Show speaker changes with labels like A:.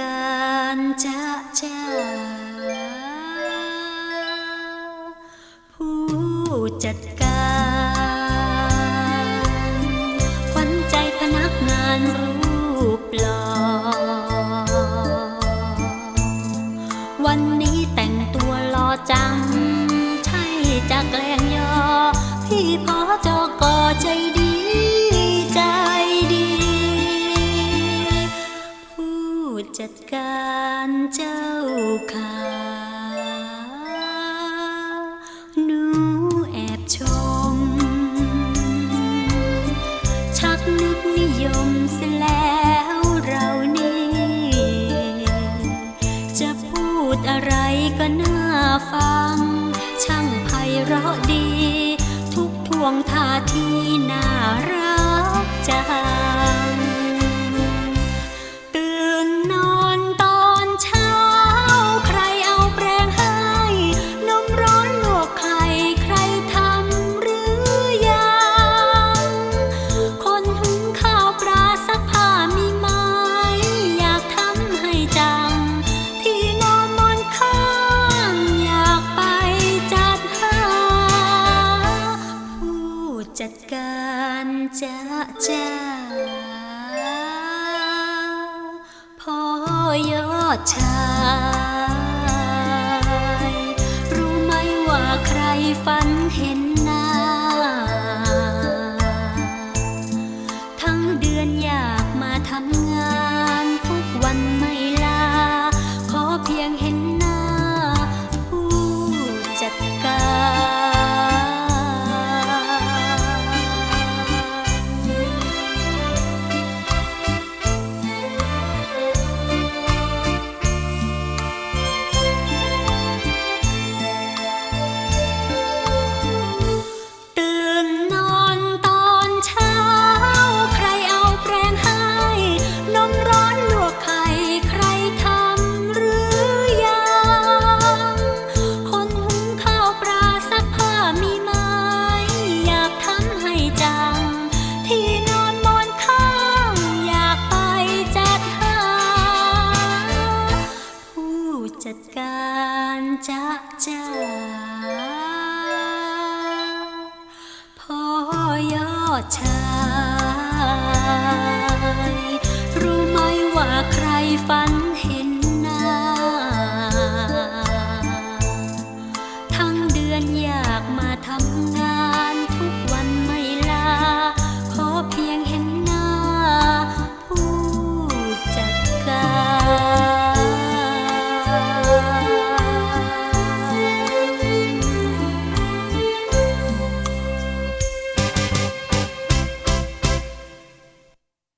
A: การจะจ้าผู้จัดการขวัญใจพนักงานรูปหล่อวันนี้แต่งตัวหล่อจัง ใช่จะแกล้งยอพี่พอ จัดการเจ้าขาหนูแอบชม ชักนึกนิยมเสียแล้วเรานี่ จะพูดอะไรก็น่าฟัง ช่างไพเราะดี ทุกทวงท่าทีน่ารัก การจะจ้าพอยอดชายรู้ไหมว่าใครฝันเห็นหน้า ทั้งานจะจ้าพอยอดชา